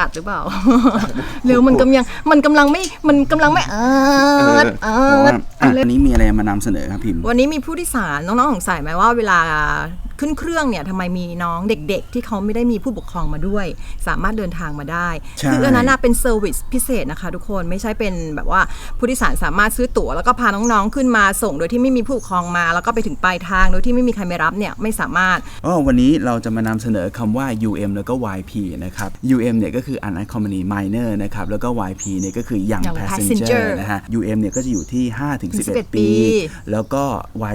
อัดหรือเปล่า เร็วมันกำลังมันกำลังไม่มันกำลังไม่เออเอเพราะอว่าอะอันนี้มีอะไรมานำเสนอครับพิมพ์ วันนี้มีผู้โดยสารน้องๆสงสัยไหมว่าเวลา ขึ้นเครื่องเนี่ยทำไมมีน้องเด็ก ๆ ที่เขาไม่ได้มีผู้ปกครองมาด้วย สามารถเดินทางมาได้ใช่คืออันนั้นน่ะเป็นเซอร์วิสพิเศษนะคะ ทุกคนไม่ใช่เป็นแบบว่าผู้โดยสารสามารถซื้อตั๋วแล้วก็พาน้องๆขึ้นมาส่ง โดยที่ไม่มีผู้ปกครองมา แล้วก็ไปถึงปลายทางโดยที่ไม่มีใครมารับเนี่ยไม่สามารถอ๋อวันนี้เราจะมานำเสนอคำว่า UM แล้วก็ YP นะครับ UM เนี่ยก็คือ unaccompanied minor นะครับแล้วก็ YP เนี่ยก็คือ young Young passenger passenger นะฮะ UM เนี่ยก็จะอยู่ที่5ถึง11 11ปีปี แล้วก็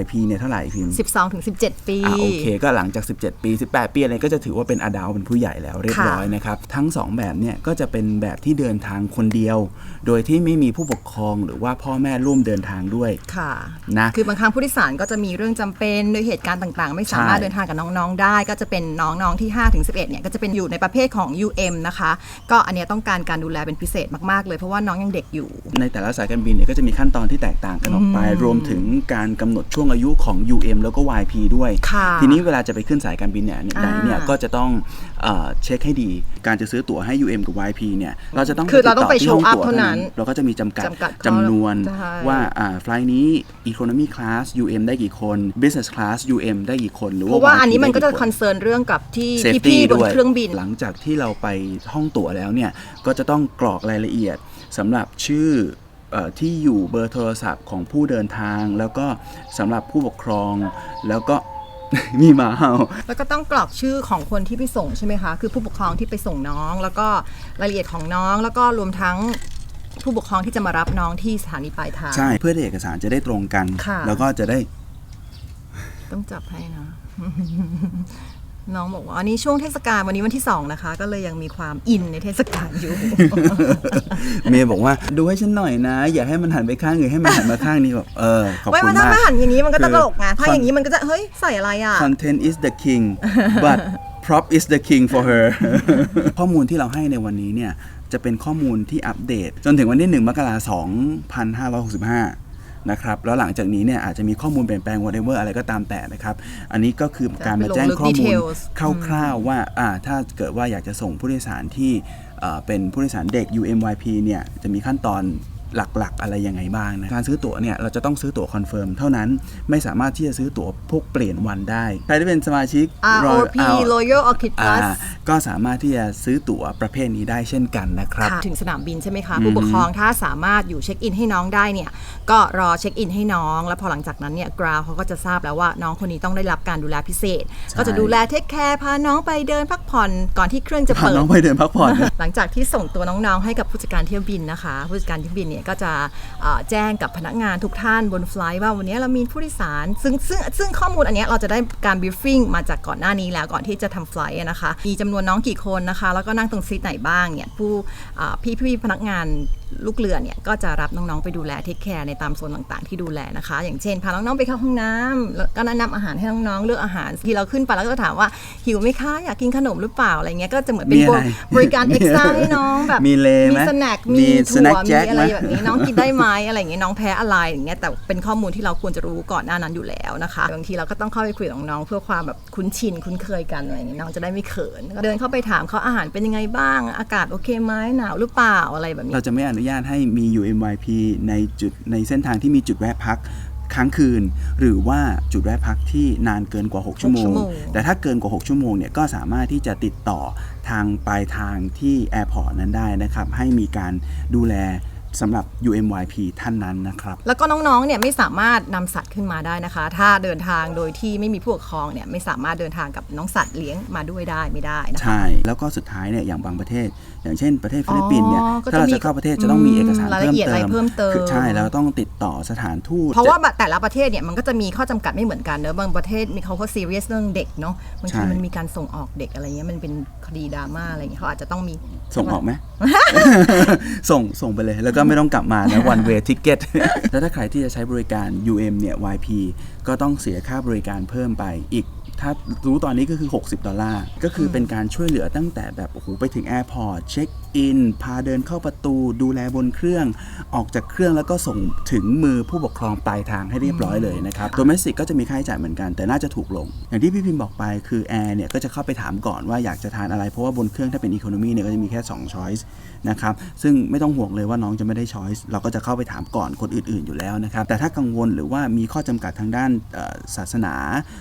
YP เนี่ยเท่าไหร่พิมพ์12-17 ปีอ่าโอเคก็หลังจาก 17 ปี 18 ปีอะไรก็จะถือว่าเป็นอดาเป็นผู้ใหญ่แล้วเรียบร้อยนะครับทั้ง 2 แบบเนี่ยก็จะเป็นแบบที่เดินทางคนเดียว โดยที่ไม่มีผู้ปกครองหรือว่าพ่อแม่ร่วมเดินทางด้วยค่ะนะคือบางครั้งผู้โดยสารก็จะมีเรื่องจำเป็นโดยเหตุการณ์ต่างๆ ไม่สามารถใช่เดินทางกับน้องๆ ได้ ก็จะเป็นน้องๆที่5ถึง11เนี่ยก็จะเป็นอยู่ในประเภทของ UM นะคะก็อันเนี้ยต้องการการดูแลเป็นพิเศษมากๆ เลยเพราะว่าน้องยังเด็กอยู่ ในแต่ละสายการบินเนี่ยก็จะมีขั้นตอนที่แตกต่างกันออกไป รวมถึงการกำหนดช่วงอายุของ UM แล้วก็ YP ด้วยค่ะทีนี้เวลาจะไปขึ้นสายการบินเนี่ยไหนเนี่ยอ่าก็จะต้องเออเช็คให้ดี การจะซื้อตั๋วให้ UM กับ YP เนี่ยเราจะต้องคือเราต้องไปติดที่ห้ show up ตั๋วเท่านั้น เราก็จะมีจำกัดจำกัดข้อจำนวนใช่ว่าอ่าไฟล์นี้ Economy Class UM ได้กี่คน Business Class UM ได้กี่คนหรือเพว่าราะว่าอันนี้ YP มันก็จะได้คอนเซิร์นเรื่องกับที่ Safety พี่ๆบนด้วยเครื่องบิน หลังจากที่เราไปห้องตั๋วแล้วเนี่ยก็จะต้องกรอกรายละเอียดสำหรับชื่อเออที่อยู่เบอร์โทรศัพท์ของผู้เดินทาง แล้วก็สำหรับผู้ปกครองแล้วก็ มีหมาเห่า แล้วก็ต้องกรอกชื่อของคนที่ไปส่งใช่ไหมคะ คือผู้ปกครองที่ไปส่งน้อง แล้วก็รายละเอียดของน้อง แล้วก็รวมทั้งผู้ปกครองที่จะมารับน้องที่สถานีปลายทาง ใช่ เพื่อที่เอกสารจะได้ตรงกัน ค่ะ แล้วก็จะได้ต้องจับให้นะ น้องบอกว่าอันนี้ช่วงเทศกาลวันนี้วันที่สองนะคะ ก็เลยยังมีความอินในเทศกาลอยู่ เมย์บอกว่าดูให้ฉันหน่อยนะ อย่าให้มันหันไปข้างอื่นให้มันหันมาข้างนี้แบบเออขอบไว้คุมาณถ้ามากไม่หันอย่างนี้มันก็ตลกไงถ้าคอนอย่างนี้มันก็จะเฮ้ยใส่อะไรอะ content is the king but prop is the king for her ข้อมูลที่เราให้ในวันนี้เนี่ยจะเป็นข้อมูลที่อัปเดต จนถึงวันที่1มกราคม2565 นะครับแล้วหลังจากนี้เนี่ยอาจจะมีข้อมูลเปลี่ยนแปลง whatever อะไรก็ตามแต่นะครับ อันนี้ก็คือการมาแจ้งข้อมูล details คร่าวๆว่าอ่าถ้าเกิดว่าอยากจะส่งผู้โดยสารที่เอ่อเป็นผู้โดยสารเด็ก UMYP เนี่ยจะมีขั้นตอน หลักๆ อะไรยังไงบ้างนะการซื้อตั๋วเนี่ยเราจะต้องซื้อตั๋วคอนเฟิร์มเท่านั้นไม่สามารถที่จะซื้อตั๋วพวกเปลี่ยนวันได้ ใครที่เป็นสมาชิก ROP Royal- Royal Orchid อ่า Plus ก็สามารถที่จะซื้อตั๋วประเภทนี้ได้เช่นกันนะครับค่ะถึงสนามบินใช่ไหมคะ ผู้ปกครองถ้าสามารถอยู่เช็คอินให้น้องได้เนี่ยก็รอเช็คอินให้น้อง แล้วพอหลังจากนั้นเนี่ยกราวเขาก็จะทราบแล้วว่าน้องคนนี้ต้องได้รับการดูแลพิเศษใช่ก็จะดูแลเทคแคร์พาน้องไปเดินพักผ่อนก่อนที่เครื่องจะพาเปิดน้องไปเดินพักผ่อนหลังจากที่ส่งตัวน้องๆให้กับผู้จัดการเที่ยวบินนะคะ ผู้จัดการเที่ยวบินเนี่ยก็จะแจ้งกับพนักงานทุกท่านบนไฟล์ว่าวันนี้เรามีผู้โดยสาร ซึ่งซึ่งซึ่งข้อมูลอันนี้เราจะได้การบีฟฟิ้งมาจากก่อนหน้านี้แล้วก่อนที่จะทำไฟล์นะคะมีจำนวนน้องกี่คนนะคะ แล้วก็นั่งตรงซีทไหนบ้างเนี่ยผู้พี่พี่พนักงานลูกเรือเนี่ยก็จะรับน้องๆไปดูแลเทคแคร์ในตามโซนต่างๆที่ดูแลนะคะ อย่างเช่นพาน้องๆไปเข้าห้องน้ำแล้วก็แนะนำอาหารให้น้องๆเลือกอาหารที่เราขึ้นไปแล้วก็ถามว่าหิวไหมคะอยากกินขนมหรือเปล่าอะไรเงี้ยก็จะเหมือนเป็นมีอะไรบริการเอ็กซ์ตร้าให้น้องแบบมีเลไหมมีสแน็คมีมีถั่ว snack มี jack อะไรไหมแบบนี้น้องกินได้ไหมอะไรอย่างเงี้ยน้องแพ้อะไรอย่างเงี้ยแต่เป็นข้อมูลที่เราควรจะรู้ก่อนหน้านั้นอยู่แล้วนะคะบางทีเราก็ต้องเข้าไปคุยกับน้องๆเพื่อความแบบคุ้นชินคุ้นเคยกันอะไรอย่างเงี้ยน้องจะได้ไม่เขินก็เดินเข้าไปถามเขาอาหารเป็นยังไงบ้าง อากาศโอเคไหมหนาวหรือเปล่าอะไรแบบนี้เราจะไม่อนุญาตให้มี UMYP ในจุดในเส้นทางที่มีจุดแวะพักค้างคืน หรือว่าจุดแวะพักที่นานเกินกว่า 6 ชั่วโมชั่งวโมง แต่ถ้าเกินกว่า 6 ชั่วโมงเนี่ยก็สามารถที่จะติดต่อทางปลายทางที่แอร์พอร์ตนั้นได้นะครับ ให้มีการดูแล สำหรับ UMYP ท่านนั้นนะครับ แล้วก็น้องๆ เนี่ยไม่สามารถนำสัตว์ขึ้นมาได้นะคะ ถ้าเดินทางโดยที่ไม่มีผู้ปกครองเนี่ยไม่สามารถเดินทางกับน้องสัตว์เลี้ยงมาด้วยได้ไม่ได้นะคะ ใช่ แล้วก็สุดท้ายเนี่ยอย่างบางประเทศ อย่างเช่นประเทศฟิลิปปินส์เนี่ยอ๋อก็จะถ้าเรามีจะเข้าประเทศจะต้องมีเอกสารรายละเอียดอะไรเพิ่มเติม คือใช่แล้วต้องติดต่อสถานทูต เพราะว่าแต่ละประเทศเนี่ยมันก็จะมีข้อจำกัดไม่เหมือนกันเนอะบางประเทศมีเขาก็ซีเรียสเรื่องเด็กเนาะบางทีใช่ มันมีการส่งออกเด็กอะไรเงี้ยมันเป็นคดีดราม่าอะไรเงี้ยเขาอาจจะต้องมี ส่งออกไหม ส่งส่งไปเลย แล้วก็ไม่ต้องกลับมานะ one way ticket แล้วถ้าใครที่จะใช้บริการ UM เนี่ย YP ก็ต้องเสียค่าบริการเพิ่มไปอีก ถ้ารู้ตอนนี้ก็คือ 60 ดอลลาร์ ก็คือเป็นการช่วยเหลือตั้งแต่แบบโอ้โหไปถึงแอร์พอร์ตเช็คอิน พาเดินเข้าประตู ดูแลบนเครื่อง ออกจากเครื่องแล้วก็ส่งถึงมือผู้ปกครองปลายทางให้เรียบร้อยเลยนะครับโดเมสติกก็จะมีค่าใช้จ่ายเหมือนกัน แต่น่าจะถูกลง อย่างที่พี่พิมพ์บอกไปคือแอร์เนี่ยก็จะเข้าไปถามก่อนว่าอยากจะทานอะไร เพราะว่าบนเครื่องถ้าเป็นอีโคโนมีเนี่ยก็จะมีแค่2 choice นะครับซึ่งไม่ต้องห่วงเลยว่าน้องจะไม่ได้ choice เราก็จะเข้าไปถามก่อนคนอื่น ๆอยู่แล้วนะครับแต่ถ้ากังวลหรือว่ามีข้อจำกัดทางด้านเอ่อศาสนา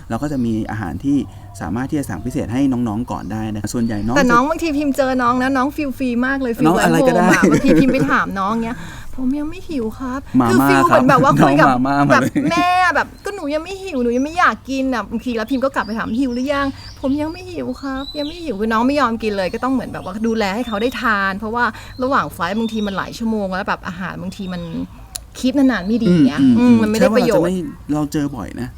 เราก็จะมีอาหารที่สามารถที่จะสั่งพิเศษให้น้องๆก่อนได้นะส่วนใหญ่น้องแต่จะน้องบางทีพิมพ์เจอน้องนะน้องฟิลฟรีมากเลยฟิลน้องอะไรก็ได้บางทีพิมพ์ไปถามน้องเนี้ยผมยังไม่หิวครับมาคืม่าฟิลเหมือนแบบว่าครับคุยกับน้องมาม่ามาแบบเลยแม่แบบก็หนูยังไม่หิวหนูยังไม่อยากกินอะบางทีแล้วพิมพ์ก็กลับไปถามหิวหรือยัง ผมยังไม่หิวครับ ยังไม่หิวคือน้องไม่ยอมกินเลย ก็ต้องเหมือนแบบว่าดูแลให้เขาได้ทาน เพราะว่าระหว่างไฟล์บางทีมันหลายชั่วโมงแล้วแบบอาหารบางทีมันคีบนานๆไม่ดีเนี้ยอืมมันไม่ได้ประโยชน์ใช่ว่าเราจไม่เราเจอบ่อยนะ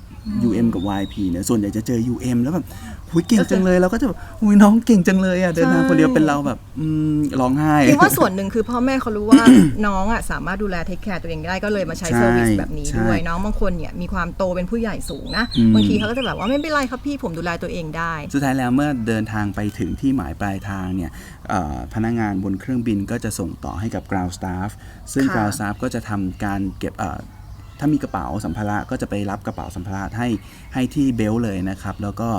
UM กับ YP เนี่ยส่วนใหญ่จะเจอ UM แล้วแบบหุยเก่งจังเลยเราก็จะแบบหุยน้องเก่งจังเลยอะเดินทางคนเดียวเป็นเราแบบอืมร้องไห้คิดว่าส่วนหนึ่งคือพ่อแม่เขารู้ว่า น้องอะสามารถดูแลเทคแคร์ตัวเองได้ก็เลยมาใช้ใช่เซอร์วิสแบบนี้ใช่ด้วยน้องบางคนเนี่ยมีความโตเป็นผู้ใหญ่สูงนะอืมบางทีเขาก็จะแบบว่าไม่เป็นไรครับพี่ผมดูแลตัวเองได้ สุดท้ายแล้วเมื่อเดินทางไปถึงที่หมายปลายทางเนี่ยเอ่อพนักงานบนเครื่องบินก็จะส่งต่อให้กับ ground staff ซึ่งค่ะ ground staff ก็จะทำการเก็บเอ่อ ถ้ามีกระเป๋าสัมภาระก็จะไปรับกระเป๋าสัมภาระให้ให้ที่เบลต์เลยนะครับ แล้วก็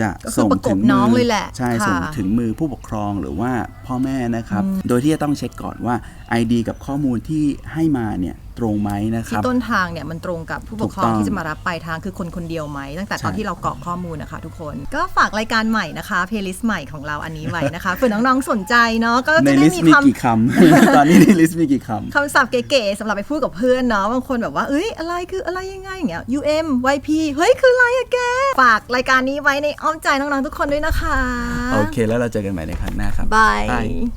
จะก็คือส่งประกบถึงน้องมืเลยแหละใช่ค่ะส่งถึงมือผู้ปกครองหรือว่าพ่อแม่นะครับ โดยที่จะต้องเช็คก่อนว่า ID กับข้อมูลที่ให้มาเนี่ยตรงไหมนะคที่รับต้นทางเนี่ยมันตรงกับผู้ปกครถูองกต้องที่จะมารับปลายทางคือคนคนเดียวไหมตั้งแต่ตอนใช่ที่เรากรอกข้อมูลนะคะ ทุกคนก็ฝากรายการใหม่นะคะเพลย์ลิสต์ใหม่ของเราอันนี้ไว้นะคะเผื่อน้องๆสนใจเนาะก็ในจะได้ลิสมีต์มีความกี่คำตอนนี้ในลิสต์มีกี่คำคำศัพท์เก๋ๆสำหรับไปพูดกับเพื่อนเนาะบางคนแบบว่าเอ้ยอะไรคืออะไรยังไงอย่างเงี้ย UM YP เฮ้ยคืออะไรอะแกฝากรายการนี้ไว้ในอ้อมใจน้องๆทุกคนด้วยนะคะ โอเค แล้วเราเจอกันใหม่ในครั้งหน้าครับบาย